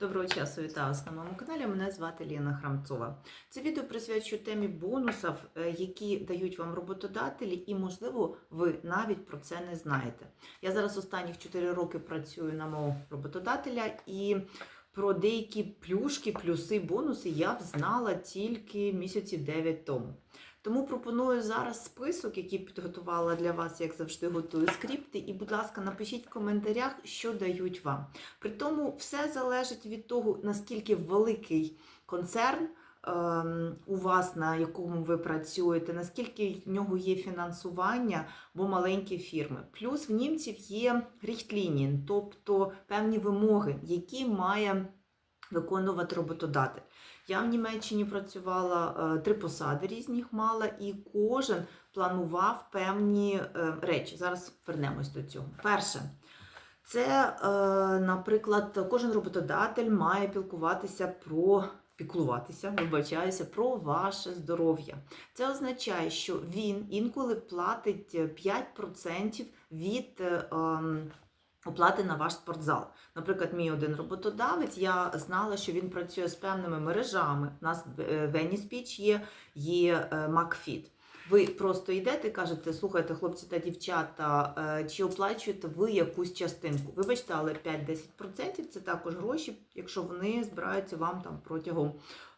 Доброго часу, вітаю вас на моєму каналі. Мене звати Ліна Храмцова. Це відео присвячую темі бонусів, е, які дають вам роботодателі, і, можливо, ви навіть про це не знаєте. Я зараз останніх 4 роки працюю на мого роботодателя і. Про деякі плюшки, плюси, бонуси я б знала тільки місяців 9 тому. Тому пропоную зараз список, який підготувала для вас, як завжди, готую скрипти. І, будь ласка, напишіть в коментарях, що дають вам. При тому все залежить від того, наскільки великий концерн ем, у вас, на якому ви працюєте, наскільки в нього є фінансування, бо маленькі фірми. Плюс в німців є ріхтлінії, тобто певні вимоги, які має виконувати роботодатель. Я в Німеччині працювала е, три посади різних мала, і кожен планував певні е, речі. Зараз вернемось до цього. Перше, це, е, наприклад, кожен роботодатель має пілкуватися про. Піклуватися, вибачаюся, про ваше здоров'я. Це означає, що він інколи платить 5% від ем, оплати на ваш спортзал. Наприклад, мій один роботодавець, я знала, що він працює з певними мережами. У нас е, в Еніспіч є, є е, Макфіт. Ви просто йдете і кажете, слухайте, хлопці та дівчата, е, чи оплачуєте ви якусь частинку? Вибачте, але 5-10% це також гроші, якщо вони збираються вам там протягом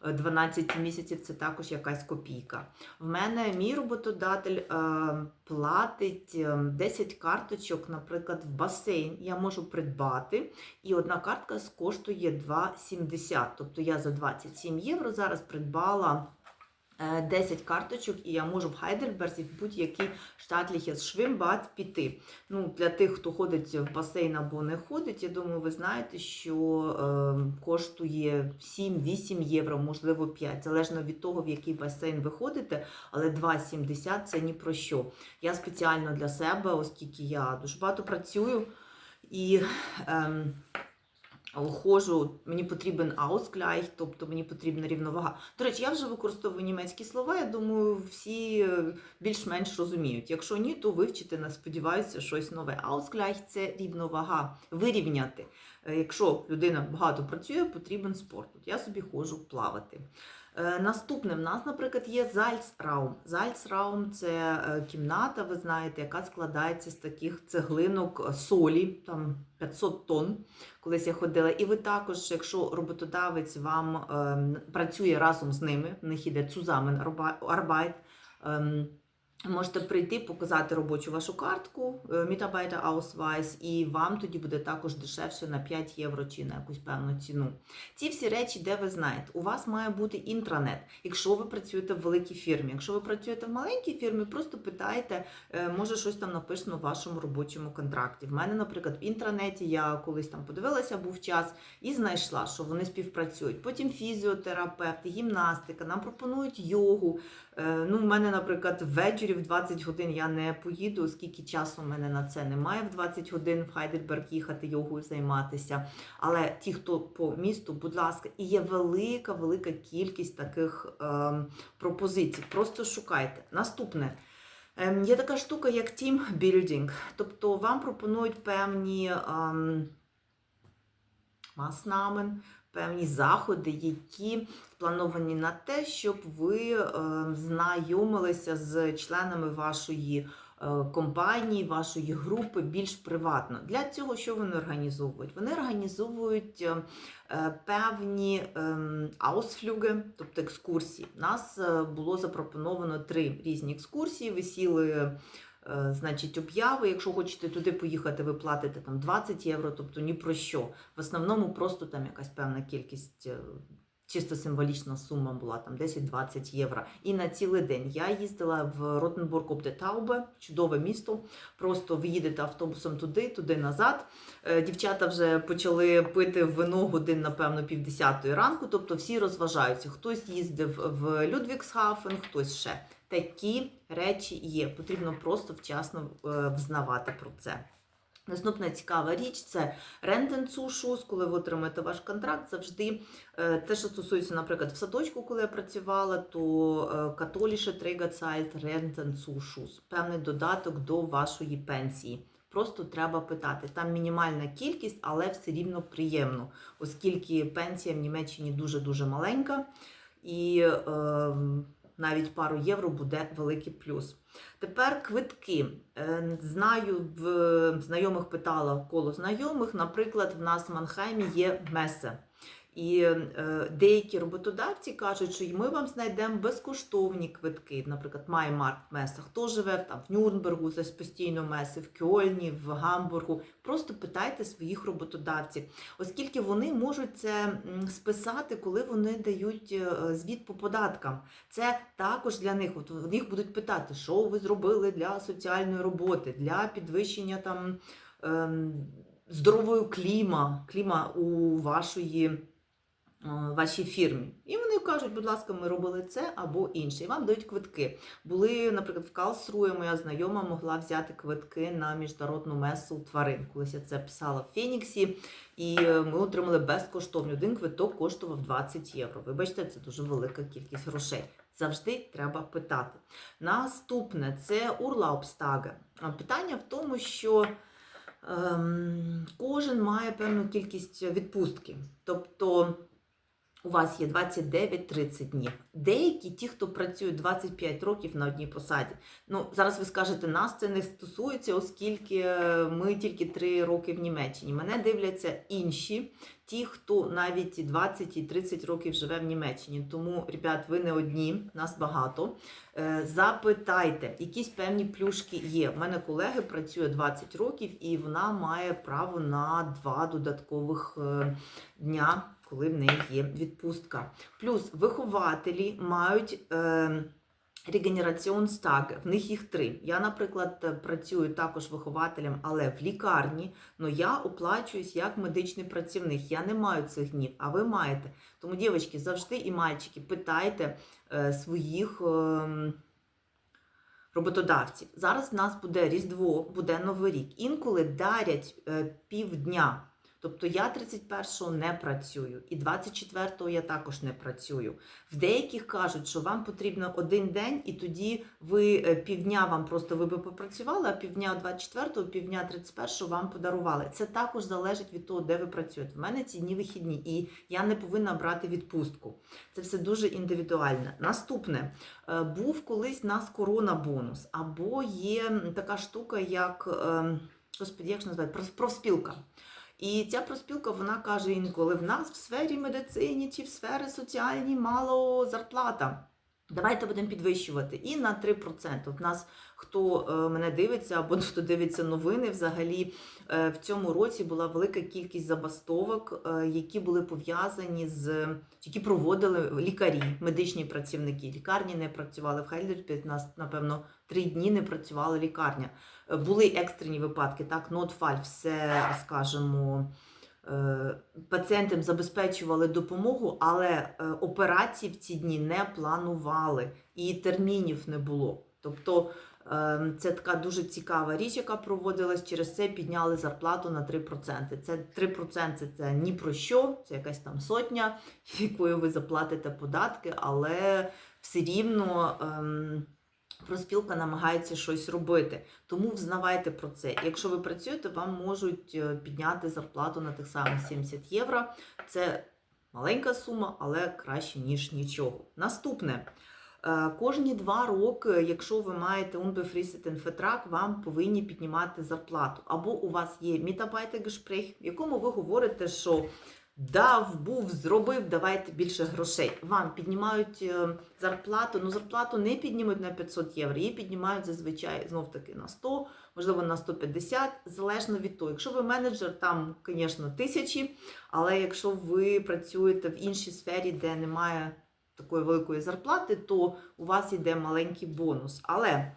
е, 12 місяців, це також якась копійка. В мене мій роботодатель е, платить е, 10 карточок, наприклад, в басейн. Я можу придбати, і одна картка коштує 2,70. Тобто я за 27 євро зараз придбала. Е, 10 карточок, і я можу в Хайдельберзі в будь-який штатліхес швимбад піти. Ну, для тих, хто ходить в басейн або не ходить, я думаю, ви знаєте, що е, коштує 7-8 євро, можливо 5, залежно від того, в який басейн ви ходите, але 2,70 це ні про що. Я спеціально для себе, оскільки я дуже багато працюю і. ем, Ходжу, мені потрібен ausgleich, тобто мені потрібна рівновага. До речі, я вже використовую німецькі слова. Я думаю, всі е, більш-менш розуміють. Якщо ні, то вивчите, сподіваюся, щось нове. Ausgleich – це рівновага, вирівняти. Е, Якщо людина багато працює, потрібен спорт. От я собі ходжу плавати. Е, Наступне в нас, наприклад, є Зальцраум. Зальцраум це е, кімната, ви знаєте, яка складається з таких цеглинок е, солі, там 500 тонн. Колись я ходила. І ви також, якщо роботодавець вам е, працює разом з ними, в них іде цузамен арбайт. Е, Можете прийти, показати робочу вашу картку, е, Mitarbeiter Ausweis, і вам тоді буде також дешевше на 5 євро чи на якусь певну ціну. Ці всі речі, де ви знаєте, у вас має бути інтранет, якщо ви працюєте в великій фірмі. Якщо ви працюєте в маленькій фірмі, просто питайте, е, може щось там написано в вашому робочому контракті. В мене, наприклад, в інтранеті я колись там подивилася, був час і знайшла, що вони співпрацюють. Потім фізіотерапевти, гімнастика, нам пропонують йогу. Е, Ну, в мене, наприклад, ввечері в 20 годин я не поїду, оскільки часу в мене на це немає. В 20 годин в Хайдельберг їхати йогою займатися. Але ті, хто по місту, будь ласка, і є велика, велика кількість таких ем, пропозицій. Просто шукайте. Наступне. Ем, Є така штука, як building. Тобто вам пропонують певні ем, маснамен, певні заходи, які сплановані на те, щоб ви е, знайомилися з членами вашої е, компанії, вашої групи більш приватно. Для цього що вони організовують? Вони організовують е, певні ем, аусфлюги, тобто екскурсії. У нас було запропоновано три різні екскурсії. Ви сіли. Е, Значить, обяви, якщо хочете туди поїхати, ви платите там 20 євро, тобто ні про що. В основному просто там якась певна кількість, е, чисто символічна сума була там 10-20 євро. І на цілий день я їздила в Ротенбург об де Таубе, чудове місто. Просто ви їдете автобусом туди, туди назад. Е, Дівчата вже почали пити вино годин, напевно, півдесятої ранку. Тобто всі розважаються. Хтось їздив в Людвігсхафен, хтось ще. Такі речі є. Потрібно просто вчасно е, взнавати про це. Наступна цікава річ це рентенцушус, коли ви отримаєте ваш контракт, завжди е, те, що стосується, наприклад, в садочку, коли я працювала, то католіше тригацайт рентенцушус, певний додаток до вашої пенсії. Просто треба питати. Там мінімальна кількість, але все рівно приємно, оскільки пенсія в Німеччині дуже-дуже маленька, і е, навіть пару євро буде великий плюс. Тепер квитки. Е, Знаю, в знайомих питала коло знайомих. Наприклад, в нас в Манхаймі є месе. І е, деякі роботодавці кажуть, що ми вам знайдемо безкоштовні квитки. Наприклад, Маймаркт Меса. Хто живе там в Нюрнбергу, це постійно меси, в Кьольні, в Гамбургу. Просто питайте своїх роботодавців, оскільки вони можуть це списати, коли вони дають е, звіт по податкам. Це також для них. От в них будуть питати, що ви зробили для соціальної роботи, для підвищення там ем, здорової кліма, кліма у вашої, вашій фірмі. І вони кажуть, будь ласка, ми робили це або інше. І вам дають квитки. Були, наприклад, в Калсрує моя знайома могла взяти квитки на міжнародну месу тварин. Колись я це писала в Феніксі, і е, ми отримали безкоштовно. Один квиток коштував 20 євро. Вибачте, це дуже велика кількість грошей. Завжди треба питати. Наступне це урлаубстаге. А Питання в тому, що ем, кожен має певну кількість відпустки. Тобто у вас є 29-30 днів. Деякі, ті, хто працює 25 років на одній посаді. Ну, зараз ви скажете, нас це не стосується, оскільки е, ми тільки 3 роки в Німеччині. Мене дивляться інші, ті, хто навіть 20 і 30 років живе в Німеччині. Тому, ребят, ви не одні, нас багато. Е, Запитайте, якісь певні плюшки є. У мене колеги працює 20 років, і вона має право на два додаткових е, дня, коли в неї є відпустка. Плюс вихователі мають. Е, Регенераціонстаги, в них їх три. Я, наприклад, працюю також вихователем, але в лікарні, але я оплачуюсь як медичний працівник. Я не маю цих днів, а ви маєте. Тому, дівчатки, завжди і мальчики, питайте е, своїх е, роботодавців. Зараз в нас буде Різдво, буде Новий рік. Інколи дарять півдня. Тобто я 31-го не працюю, і 24-го я також не працюю. В деяких кажуть, що вам потрібно один день, і тоді ви е, півдня вам просто ви би попрацювали, а півдня 24-го, півдня 31-го вам подарували. Це також залежить від того, де ви працюєте. В мене ці дні вихідні, і я не повинна брати відпустку. Це все дуже індивідуально. Наступне Е, був колись у нас корона-бонус, або є така штука, як ем, господи, як ж називають, профспілка. І ця проспілка вона каже інколи: в нас в сфері медицині чи в сфері соціальній мало зарплата. Давайте будемо підвищувати і на 3%. От нас, хто е, мене дивиться, або хто дивиться новини, взагалі е, в цьому році була велика кількість забастовок, е, які були пов'язані з які проводили лікарі, медичні працівники. Лікарні не працювали в Хайлерпі. Нас напевно три дні не працювала лікарня. Були екстрені випадки, так, нотфаль, все скажімо. е, Пацієнтам забезпечували допомогу, але е, операції в ці дні не планували і термінів не було. Тобто е, це така дуже цікава річ, яка проводилась. Через це підняли зарплату на 3%. Це 3% це ні про що, це якась там сотня, якою ви заплатите податки, але все рівно. Проспілка намагається щось робити, тому взнавайте про це. Якщо ви працюєте, вам можуть е, підняти зарплату на тих самих 70 євро. Це маленька сума, але краще, ніж нічого. Наступне. Е, Кожні два роки, якщо ви маєте unbefristeten Vertrag, вам повинні піднімати зарплату. Або у вас є Mitarbeitergespräch, в якому ви говорите, що дав, був, зробив, давайте більше грошей. Вам піднімають е, зарплату, ну зарплату не піднімуть на 500 євро, її піднімають зазвичай знов таки на 100, можливо на 150, залежно від того. Якщо ви менеджер, там, звісно, тисячі, але якщо ви працюєте в іншій сфері, де немає такої великої зарплати, то у вас йде маленький бонус. Але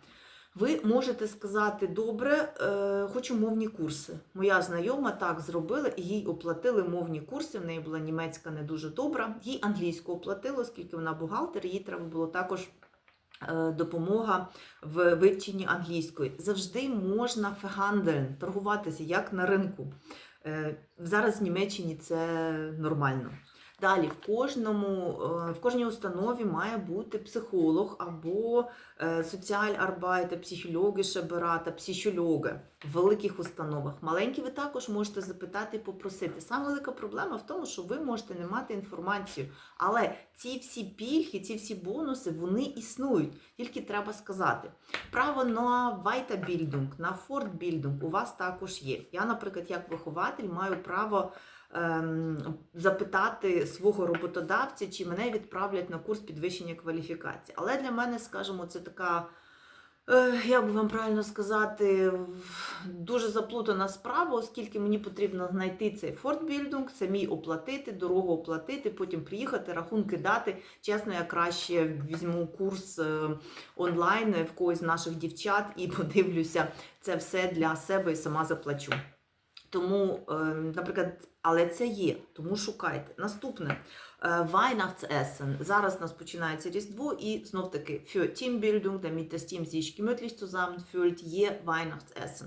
ви можете сказати, добре, е, хочу мовні курси. Моя знайома так зробила, і їй оплатили мовні курси. В неї була німецька не дуже добра. Їй англійську оплатили, оскільки вона бухгалтер, їй треба було також. е, Допомога в вивченні англійської. Завжди можна фегандельн, торгуватися як на ринку. Е, Зараз в Німеччині це нормально. Далі в кожному е, в кожній установі має бути психолог або е, соціаль-арбайтер, психологи берата, психологи в великих установах. Маленькі ви також можете запитати і попросити. Саме велика проблема в тому, що ви можете не мати інформацію. Але ці всі пільги, ці всі бонуси, вони існують. Тільки треба сказати. Право на вайтабільдинг, на фортбільдинг у вас також є. Я, наприклад, як вихователь, маю право запитати свого роботодавця, чи мене відправлять на курс підвищення кваліфікації. Але для мене, скажімо, це така. е, Як би вам правильно сказати, дуже заплутана справа, оскільки мені потрібно знайти цей фортбілдинг, самі оплатити, дорогу оплатити, потім приїхати, рахунки дати. Чесно, я краще візьму курс е, онлайн в когось з наших дівчат і подивлюся це все для себе і сама заплачу. Тому, е, наприклад, але це є, тому шукайте. Наступне е, Weihnachtsessen. Зараз у нас починається Різдво, і знов таки für Teambildung, damit das Team sich gemütlich zusammenfühlt, є Weihnachtsessen.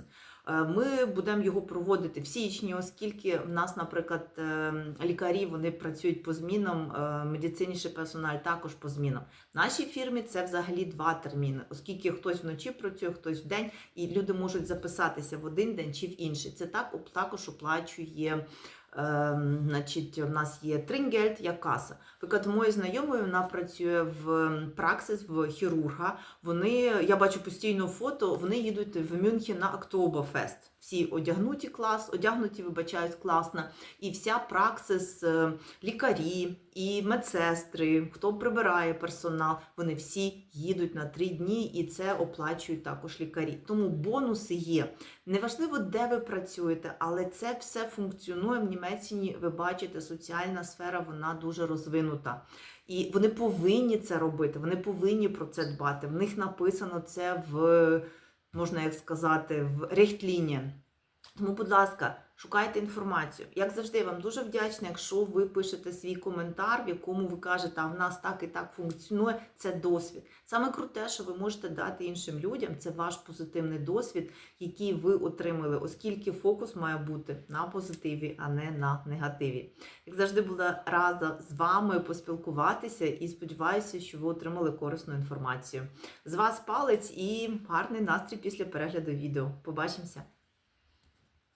Е, Ми будемо його проводити в січні, оскільки в нас, наприклад, е, лікарі вони працюють по змінам, е, медициніший персональ також по змінам. В нашій фірмі це взагалі два терміни, оскільки хтось вночі працює, хтось вдень, і люди можуть записатися в один день чи в інший. Це так також оплачує. Ем, значить, у нас є Трингельд, як каса. Наприклад, моєї знайомої вона працює в праксис в хірурга. Вони, я бачу постійно фото, вони їдуть в Мюнхен на Октоберфест. Всі одягнуті клас, одягнуті, вибачають, класно. І вся праксис, е, лікарі і медсестри, хто прибирає персонал, вони всі їдуть на три дні, і це оплачують також лікарі. Тому бонуси є. Неважливо, де ви працюєте, але це все функціонує в Німеччині. Ви бачите, соціальна сфера вона дуже розвинута. І вони повинні це робити, вони повинні про це дбати. В них написано це в, можна як сказати, в рехтліні. Тому, будь ласка, шукайте інформацію. Як завжди, вам дуже вдячна, якщо ви пишете свій коментар, в якому ви кажете, а в нас так і так функціонує, це досвід. Саме круте, що ви можете дати іншим людям, це ваш позитивний досвід, який ви отримали, оскільки фокус має бути на позитиві, а не на негативі. Як завжди, була рада з вами поспілкуватися і сподіваюся, що ви отримали корисну інформацію. З вас палець і гарний настрій після перегляду відео. Побачимося!